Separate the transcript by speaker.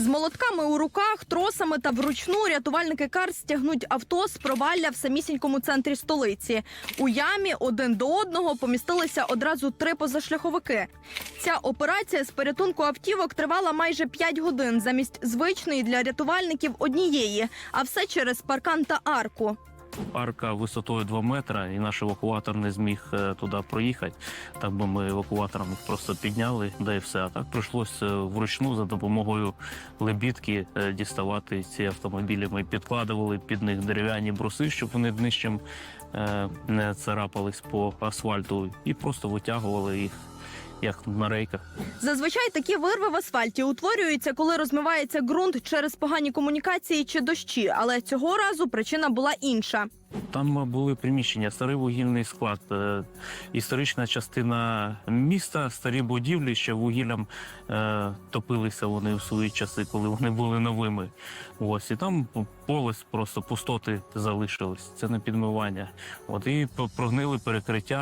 Speaker 1: З молотками у руках, тросами та вручну рятувальники кар стягнуть авто з провалля в самісінькому центрі столиці. У ямі один до одного помістилися одразу три позашляховики. Ця операція з порятунку автівок тривала майже 5 годин замість звичної для рятувальників однієї, а все через паркан та арку.
Speaker 2: Арка висотою 2 метри, і наш евакуатор не зміг е, туди проїхати. Так би ми евакуатором їх просто підняли, да і все. А так прийшлося вручну за допомогою лебідки е, діставати ці автомобілі. Ми підкладували під них дерев'яні бруси, щоб вони е, не царапались по асфальту, і просто витягували їх як на рейках.
Speaker 1: Зазвичай такі вирви в асфальті утворюються, коли розмивається ґрунт через погані комунікації чи дощі. Але цього разу причина була інша.
Speaker 2: Там е, були приміщення, старий вугільний склад, е, історична частина міста, старі будівлі, ще вугіллям е, топилися вони в свої часи, коли вони були новими. Ось і там поле просто пустоти залишились. Це не підмивання. От і прогнили перекриття.